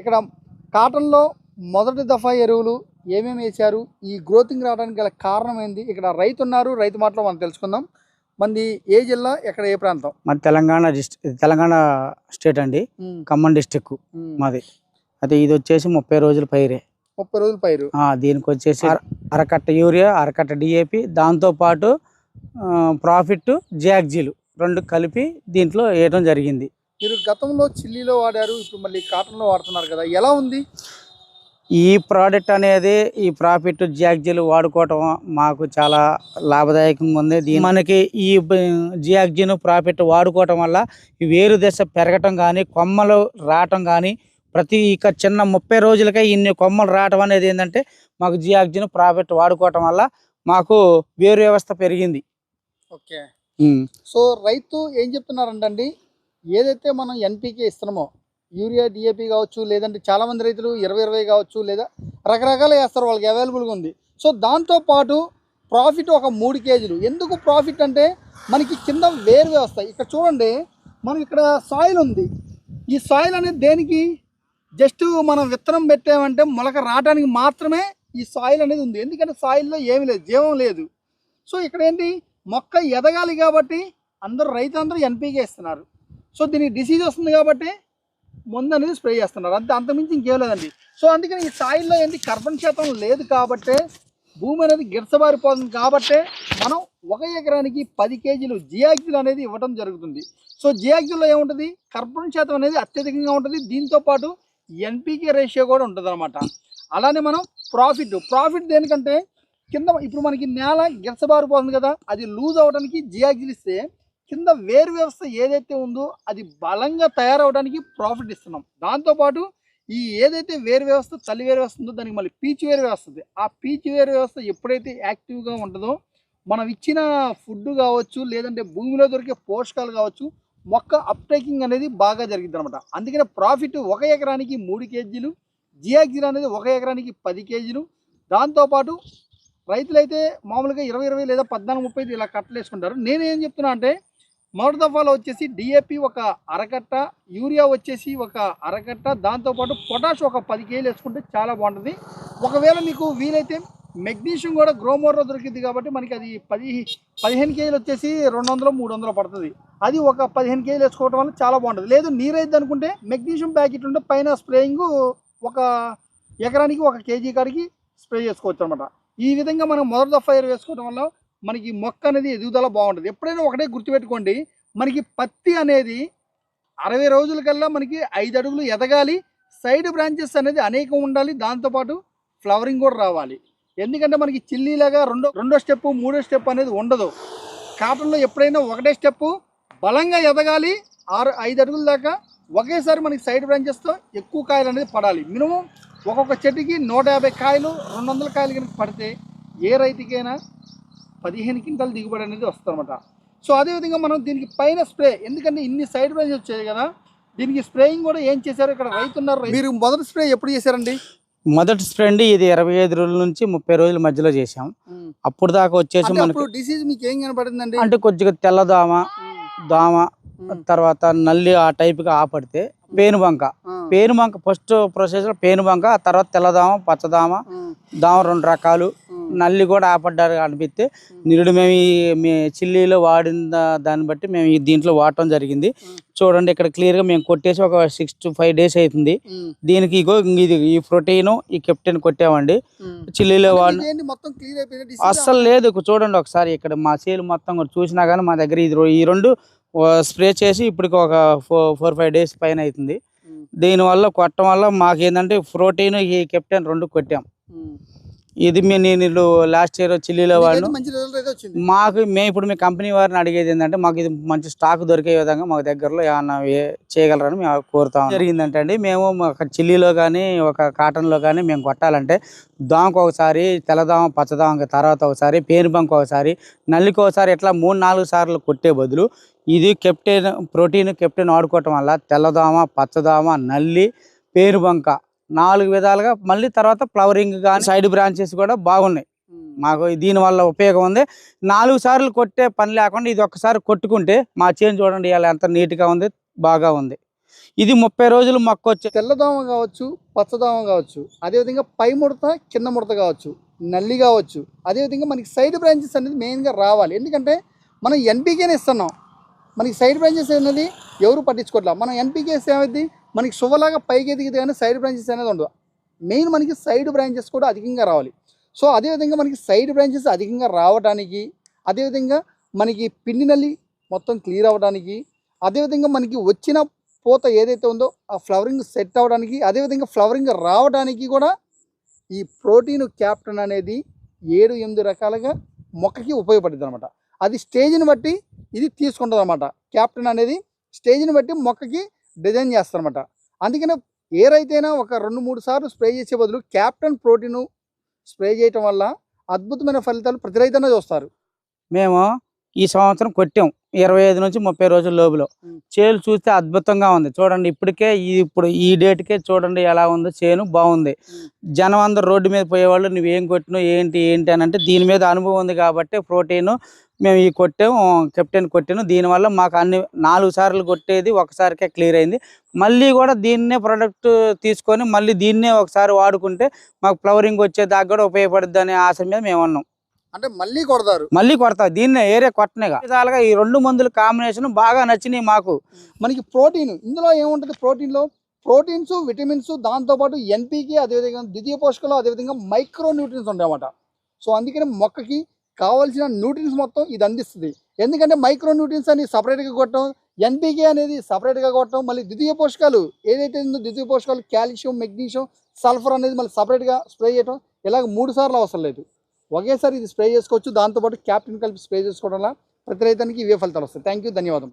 ఇక్కడ కాటన్లో మొదటి దఫా ఎరువులు ఏమేమి వేశారు? ఈ గ్రోతింగ్ రావడానికి గల కారణం ఏంది? ఇక్కడ రైతు ఉన్నారు రైతు మాటలో మనం తెలుసుకుందాం. మంది ఏ జిల్లా ఎక్కడ ఏ ప్రాంతం? మాది తెలంగాణ డిస్ట్రిక్ట్ తెలంగాణ స్టేట్ అండి. ఖమ్మం డిస్టిక్. మాది. అయితే ఇది వచ్చేసి ముప్పై రోజుల పైరే. ముప్పై రోజులు పైరు. దీనికి వచ్చేసి అర- అరకట్ట యూరియా అరకట్ట డిఏపి దాంతోపాటు ప్రాఫిట్ జాగ్జీలు రెండు కలిపి దీంట్లో వేయడం జరిగింది. మీరు గతంలో చిల్లీలో వాడారు ఇప్పుడు మళ్ళీ కాటన్లో వాడుతున్నారు కదా ఎలా ఉంది? ఈ ప్రోడక్ట్ అనేది ఈ ప్రాఫిట్ జాగ్జీలు వాడుకోవటం మాకు చాలా లాభదాయకంగా ఉంది. దీని మనకి ఈ జియాగ్జిన్ ప్రాఫిట్ వాడుకోవటం వల్ల వేరు దశ పెరగటం కానీ కొమ్మలు రావటం కానీ ప్రతి ఇక చిన్న ముప్పై రోజులకే ఇన్ని కొమ్మలు రావటం అనేది ఏంటంటే మాకు జియాగ్జిన్ ప్రాఫిట్ వాడుకోవటం వల్ల మాకు వేరు వ్యవస్థ పెరిగింది. ఓకే. సో రైతు ఏం చెప్తున్నారంటండి? ఏదైతే మనం ఎన్పికే ఇస్తున్నామో యూరియా డిఏపి కావచ్చు లేదంటే చాలామంది రైతులు ఇరవై ఇరవై కావచ్చు లేదా రకరకాలు వేస్తారు వాళ్ళకి అవైలబుల్గా ఉంది. సో దాంతోపాటు ప్రాఫిట్ ఒక మూడు కేజీలు. ఎందుకు ప్రాఫిట్ అంటే మనకి కింద వేరు వస్తాయి ఇక్కడ చూడండి మనం ఇక్కడ సాయిల్ ఉంది. ఈ సాయిల్ అనేది దేనికి? జస్ట్ మనం విత్తనం పెట్టామంటే మొలక రావడానికి మాత్రమే ఈ సాయిల్ అనేది ఉంది. ఎందుకంటే సాయిల్లో ఏమీ లేదు జీవం లేదు. సో ఇక్కడ ఏంటి? మొక్క ఎదగాలి కాబట్టి అందరూ రైతులందరూ ఎన్పీకే ఇస్తున్నారు. సో దీనికి డిసీజ్ వస్తుంది కాబట్టి మందు అనేది స్ప్రే చేస్తున్నారు. అంతే అంతమించి ఇంకేం లేదండి. సో అందుకని ఈ సాయిల్లో ఏంటి కర్బన్ శాతం లేదు కాబట్టే భూమి అనేది గిరసబారిపోతుంది కాబట్టే మనం ఒక ఎకరానికి పది కేజీలు జియాక్జిల్ అనేది ఇవ్వడం జరుగుతుంది. సో జియాక్జిల్లో ఏముంటుంది? కర్బన్ శాతం అనేది అత్యధికంగా ఉంటుంది. దీంతో పాటు ఎన్పీకే రేషియో కూడా ఉంటుంది అలానే మనం ప్రాఫిట్ ప్రాఫిట్ దేనికంటే కింద ఇప్పుడు మనకి నేల గిరసబారిపోతుంది కదా అది లూజ్ అవ్వడానికి జియాగ్జిల్ ఇస్తే కింద వేరు వ్యవస్థ ఏదైతే ఉందో అది బలంగా తయారవడానికి ప్రాఫిట్ ఇస్తున్నాం. దాంతోపాటు ఈ ఏదైతే వేరు వ్యవస్థ తల్లి వేరు వ్యవస్థ ఉందో దానికి మళ్ళీ పీచు వేరు వ్యవస్థ ఉంది. ఆ పీచు వేరు వ్యవస్థ ఎప్పుడైతే యాక్టివ్గా ఉంటుందో మనం ఇచ్చిన ఫుడ్ కావచ్చు లేదంటే భూమిలో దొరికే పోషకాలు కావచ్చు మొక్క అప్టేకింగ్ అనేది బాగా జరిగింది అనమాట అందుకనే ప్రాఫిట్ ఒక ఎకరానికి మూడు కేజీలు జియాక్జిల్ అనేది ఒక ఎకరానికి పది కేజీలు. దాంతోపాటు రైతులైతే మామూలుగా ఇరవై ఇరవై లేదా పద్నాలుగు ముప్పై ఇలా కట్టలేసుకుంటారు. నేనేం నేను ఏం చెప్తున్నా అంటే మొదటి దఫాలో వచ్చేసి డిఏపి ఒక అరకట్ట యూరియా వచ్చేసి ఒక అరకట్ట దాంతోపాటు పొటాష్ ఒక పది కేజీలు వేసుకుంటే చాలా బాగుంటుంది. ఒకవేళ మీకు వీలైతే మెగ్నీషియం కూడా గ్రోమోర్లో దొరికింది కాబట్టి మనకి అది పది పదిహేను కేజీలు వచ్చేసి రెండు వందలు మూడు వందలు పడుతుంది. అది ఒక పదిహేను కేజీలు వేసుకోవడం వల్ల చాలా బాగుంటుంది. లేదు నీరైద్ది అనుకుంటే మెగ్నీషియం ప్యాకెట్ ఉంటే పైన స్ప్రేయింగ్ ఒక ఎకరానికి ఒక కేజీ కాడికి స్ప్రే చేసుకోవచ్చు అనమాట ఈ విధంగా మనం మొదటి దఫా ఎరువు వేసుకోవడం వల్ల మనకి మొక్క అనేది ఎదుగుదల బాగుంటుంది. ఎప్పుడైనా ఒకటే గుర్తుపెట్టుకోండి మనకి పత్తి అనేది అరవై రోజులకల్లా మనకి ఐదు అడుగులు ఎదగాలి. సైడ్ బ్రాంచెస్ అనేది అనేకం ఉండాలి. దాంతోపాటు ఫ్లవరింగ్ కూడా రావాలి. ఎందుకంటే మనకి చిల్లీలాగా రెండో రెండో స్టెప్ మూడో స్టెప్ అనేది ఉండదు. కాటన్లో ఎప్పుడైనా ఒకటే స్టెప్ బలంగా ఎదగాలి. ఆరు ఐదు అడుగుల దాకా ఒకేసారి మనకి సైడ్ బ్రాంచెస్తో ఎక్కువ కాయలు అనేది పడాలి. మినిమం ఒక్కొక్క చెట్టుకి నూట యాభై కాయలు రెండు వందల కాయలు కనుక పడితే ఏ రైతుకైనా పదిహేను క్వింటాల దిగుబడి అనేది వస్తుందన్నమాట. సో అదేవిధంగా మనం దీనికి పైన స్ప్రే ఎందుకంటే ఇన్ని సైడ్ బ్రాంచెస్ వచ్చాయి కదా దీనికి స్ప్రేయింగ్ కూడా ఏం చేశారు? ఇక్కడ రైతు ఉన్నారు మీరు మొదటి స్ప్రే ఎప్పుడు చేశారండి? మొదటి స్ప్రెండ్ ఇది ఇరవై ఐదు రోజుల నుంచి ముప్పై రోజుల మధ్యలో చేసాం అప్పుడు దాకా వచ్చేసి మనకి డిసీజ్ మీకు ఏం కనపడిందండి? అంటే కొద్దిగా తెల్లదోమ దోమ. తర్వాత నల్లి ఆ టైప్గా ఆపడితే పేనుబంక. పేనుబంక ఫస్ట్ ప్రొసెసర్ పేనుబంక ఆ తర్వాత తెల్లదోమ పచ్చదోమ దోమ రెండు రకాలు. నల్లి కూడా ఆపడ్డారు అనిపిస్తే నిరుడు మేము ఈ చిల్లీలో వాడిన దాన్ని బట్టి మేము ఈ దీంట్లో వాడటం జరిగింది. చూడండి ఇక్కడ క్లియర్గా మేము కొట్టేసి ఒక సిక్స్ టు ఫైవ్ డేస్ అవుతుంది. దీనికి ఇగో ఇది ఈ ప్రోటీన్ ఈ కెప్టెన్ కొట్టామండి. చిల్లీలో వాడిన క్లియర్ అస్సలు లేదు. చూడండి ఒకసారి ఇక్కడ మా సేలు మొత్తం కూడా చూసినా కానీ మా దగ్గర ఇది ఈ రెండు స్ప్రే చేసి ఇప్పటికి ఒక ఫోర్ ఫోర్ ఫైవ్ డేస్ పైన అవుతుంది. ఉమ్, దీనివల్ల కొట్టడం వల్ల మాకు ఏంటంటే ప్రోటీన్ ఈ కెప్టెన్ రెండు కొట్టాం. ఇది మీ నేను లాస్ట్ ఇయర్ చిల్లీలో వాడిన. వచ్చింది. మాకు మేము ఇప్పుడు మీ కంపెనీ వారిని అడిగేది ఏంటంటే మాకు ఇది మంచి స్టాక్ దొరికే విధంగా మాకు దగ్గరలో ఏమన్నా చేయగలరని మేము కోరుతాం జరిగిందంటే అండి మేము ఒక చిల్లీలో కానీ ఒక కాటన్లో కానీ మేము కొట్టాలంటే దోమకు ఒకసారి తెల్లదోమ పచ్చదోమ తర్వాత ఒకసారి పేనుబంక ఒకసారి నల్లికి ఒకసారి ఇట్లా మూడు నాలుగు సార్లు కొట్టే బదులు ఇది కెప్టెన్ ప్రోటీన్ కెప్టెన్ వాడుకోవటం వల్ల తెల్లదోమ పచ్చదోమ నల్లి పేనుబంక నాలుగు విధాలుగా మళ్ళీ తర్వాత ఫ్లవరింగ్ కానీ సైడ్ బ్రాంచెస్ కూడా బాగున్నాయి. మాకు దీని వల్ల ఉపయోగం ఉంది. నాలుగు సార్లు కొట్టే పని లేకుండా ఇది ఒక్కసారి కొట్టుకుంటే మా చేను చూడండి ఇలా ఎంత నీట్గా ఉంది బాగా ఉంది. ఇది ముప్పై రోజులు మొక్క వచ్చే తెల్లదోమ కావచ్చు పచ్చదోమ కావచ్చు అదేవిధంగా పై ముడత కింద ముడత కావచ్చు నల్లి కావచ్చు అదేవిధంగా మనకి సైడ్ బ్రాంచెస్ అనేది మెయిన్గా రావాలి. ఎందుకంటే మనం ఎన్పీకేనే ఇస్తున్నాం. మనకి సైడ్ బ్రాంచెస్ అనేది ఎవరు పట్టించుకోవట్లేదు మనం ఎన్పీకే ఏమైంది మనకి శుభలాగా పైకి ఎదిగితే కానీ సైడ్ బ్రాంచెస్ అనేది ఉండదు మెయిన్ మనకి సైడ్ బ్రాంచెస్ కూడా అధికంగా రావాలి. సో అదేవిధంగా మనకి సైడ్ బ్రాంచెస్ అధికంగా రావడానికి అదేవిధంగా మనకి పిండి నల్లి మొత్తం క్లియర్ అవ్వడానికి అదేవిధంగా మనకి వచ్చిన పూత ఏదైతే ఉందో ఆ ఫ్లవరింగ్ సెట్ అవ్వడానికి అదేవిధంగా ఫ్లవరింగ్ రావడానికి కూడా ఈ ప్రోటీన్ క్యాప్టన్ అనేది ఏడు ఎనిమిది రకాలుగా మొక్కకి ఉపయోగపడుతుంది అనమాట అది స్టేజ్ని బట్టి ఇది తీసుకుంటుంది అనమాట క్యాప్టన్ అనేది స్టేజ్ని బట్టి మొక్కకి డిజైన్ చేస్తారనమాట అందుకనే ఏ రైతైనా ఒక రెండు మూడు సార్లు స్ప్రే చేసే బదులు క్యాప్టన్ ప్రోటీన్ స్ప్రే చేయటం వల్ల అద్భుతమైన ఫలితాలు ప్రతి రైతన్నా చూస్తారు. మేము ఈ సంవత్సరం కొట్టాం ఇరవై ఐదు నుంచి ముప్పై రోజుల లోపల. చేలు చూస్తే అద్భుతంగా ఉంది. చూడండి ఇప్పటికే ఈ ఇప్పుడు ఈ డేట్కే చూడండి ఎలా ఉందో చేను బాగుంది. జనం అందరు రోడ్డు మీద పోయేవాళ్ళు నువ్వేం కొట్టినావు ఏంటి ఏంటి అని అంటే దీని మీద అనుభవం ఉంది కాబట్టి ప్రోటీన్ మేము ఈ కొట్టాం కెప్టెన్ కొట్టాను. దీనివల్ల మాకు అన్ని నాలుగు సార్లు కొట్టేది ఒకసారికే క్లియర్ అయింది. మళ్ళీ కూడా దీన్నే ప్రొడక్ట్ తీసుకొని మళ్ళీ దీన్నే ఒకసారి వాడుకుంటే మాకు ఫ్లవరింగ్ వచ్చేదాకా కూడా ఉపయోగపడుద్ది అనే ఆశ మీద మేము ఉన్నాం. అంటే మళ్ళీ కొడతారు? మళ్ళీ కొడతా దీన్నే ఏరియా కొట్టనేగా విధాలుగా ఈ రెండు మందుల కాంబినేషన్ బాగా నచ్చినాయి మాకు. మనకి ప్రోటీన్ ఇందులో ఏముంటుంది ప్రోటీన్లో? ప్రోటీన్స్ విటమిన్స్ దాంతోపాటు ఎన్పీకి అదేవిధంగా ద్వితీయ పోషకాలు అదేవిధంగా మైక్రో న్యూట్రియన్స్ ఉంటాయి అన్నమాట సో అందుకని మొక్కకి కావాల్సిన న్యూట్రియన్స్ మొత్తం ఇది అందిస్తుంది. ఎందుకంటే మైక్రో న్యూట్రియన్స్ అని సపరేట్గా కొట్టడం ఎన్పీకే అనేది సపరేట్గా కొట్టడం మళ్ళీ ద్వితీయ పోషకాలు ఏదైతే ఉందో ద్వితీయ పోషకాలు కాల్షియం మెగ్నీషియం సల్ఫర్ అనేది మళ్ళీ సపరేట్గా స్ప్రే చేయడం ఇలాగ మూడు సార్లు అవసరం లేదు. ఒకేసారి ఇది స్ప్రే చేసుకోవచ్చు. దాంతోపాటు క్యాప్టెన్ కలిపి స్ప్రే చేసుకోవడం వల్ల ప్రతి రైతానికి ఇవే ఫలితాలు వస్తాయి. థ్యాంక్ యూ ధన్యవాదం.